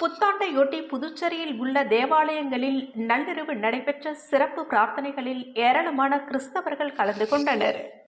புத்தாண்டையொட்டி புதுச்சேரியில் உள்ள தேவாலயங்களில் நள்ளிரவு நடைபெற்ற சிறப்பு பிரார்த்தனைகளில் ஏராளமான கிறிஸ்தவர்கள் கலந்து கொண்டனர்.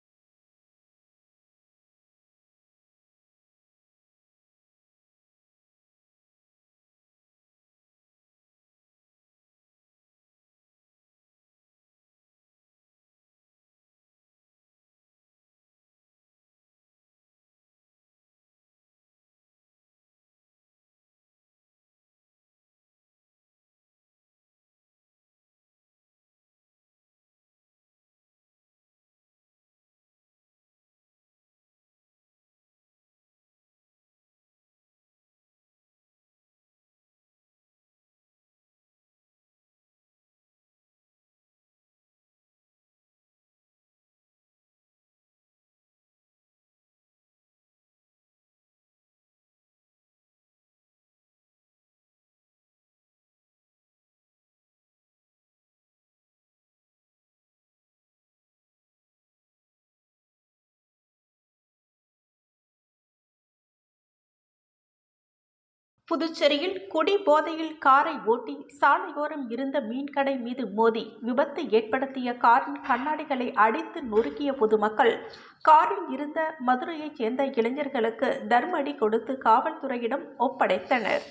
புதுச்சேரியில் குடி போதையில் காரை ஓட்டி சாலையோரம் இருந்த மீன்கடை மீது மோதி விபத்து ஏற்படுத்திய காரின் கண்ணாடிகளை அடித்து நொறுக்கிய பொதுமக்கள் காரில் இருந்த மதுரையைச் சேர்ந்த இளைஞர்களுக்கு தர்மடி கொடுத்து காவல்துறையிடம் ஒப்படைத்தனர்.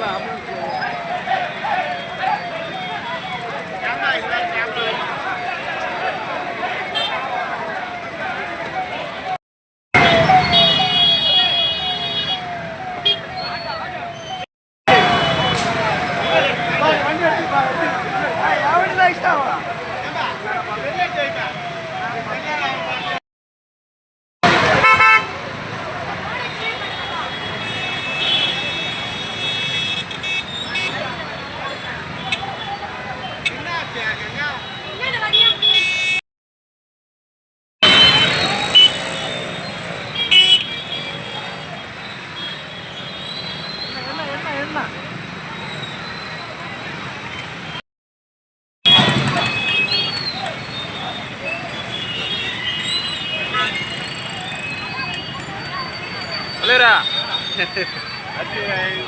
Allah. சொல்லுறா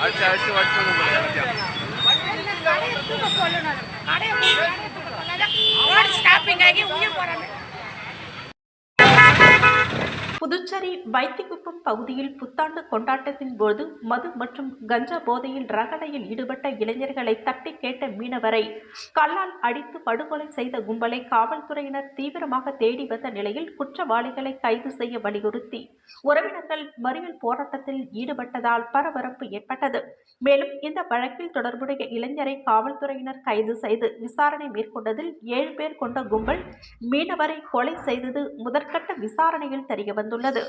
அடிச்சு அடிச்சு வச்சு ஸ்டாப்பிங் ஆகி உயிர் போறாங்க புதுச்சேரி வைத்திகுப்பம் பகுதியில் புத்தாண்டு கொண்டாட்டத்தின் போது மது மற்றும் கஞ்சா போதையில் ரகடையில் ஈடுபட்ட இளைஞர்களை தட்டி கேட்ட மீனவரை கல்லால் அடித்து படுகொலை செய்த கும்பலை காவல்துறையினர் தீவிரமாக தேடி வந்த நிலையில் குற்றவாளிகளை கைது செய்ய வலியுறுத்தி உறவினர்கள் மறியல் போராட்டத்தில் ஈடுபட்டதால் பரபரப்பு ஏற்பட்டது. மேலும் இந்த வழக்கில் தொடர்புடைய இளைஞரை காவல்துறையினர் கைது செய்து விசாரணை மேற்கொண்டதில் ஏழு பேர் கொண்ட கும்பல் மீனவரை கொலை செய்தது முதற்கட்ட விசாரணையில் வந்துள்ளது